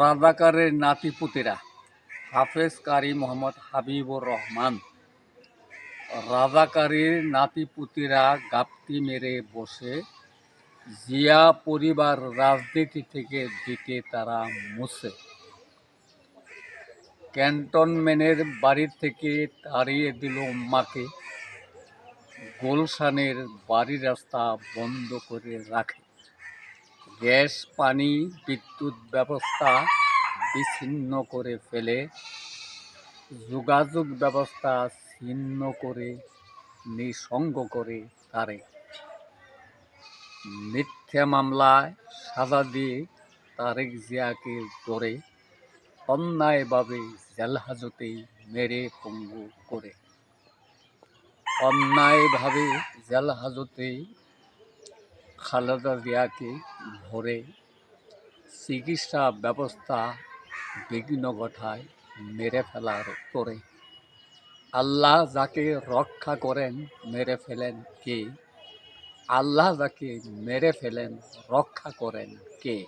রাজাকারের নাতিপুতিরা, হাফেজ কারি মোহাম্মদ হাবিবুর রহমান। রাজাকারীর নাতিপুতিরা গাপ্তি মেরে বসে, জিয়া পরিবার রাজনীতি থেকে দিতে তারা মুছে। ক্যান্টনমেন্টের বাড়ি থেকে তাড়িয়ে দিল মাকে গুলশানের বাড়ি রাস্তা বন্ধ করে রাখে। গ্যাস, পানি, বিদ্যুৎ ব্যবস্থা বিচ্ছিন্ন করে ফেলে, যোগাযোগ ব্যবস্থা ছিন্ন করে, নিঃসঙ্গ করে তারে। মিথ্যা মামলায় সাজা দিয়ে তারেক জিয়াকে ধরে অন্যায়ভাবে জেলহাজতেই মেরে পঙ্গু করে। অন্যায়ভাবে জেলহাজতেই খালেদা জিয়াকে ধরে চিকিৎসা ব্যবস্থা বিঘ্ন ঘটায়, মেরে ফেলার করে আল্লাহ যাকে রক্ষা করেন, মেরে ফেলেন কে? আল্লাহ যাকে মেরে ফেলেন, রক্ষা করেন কে?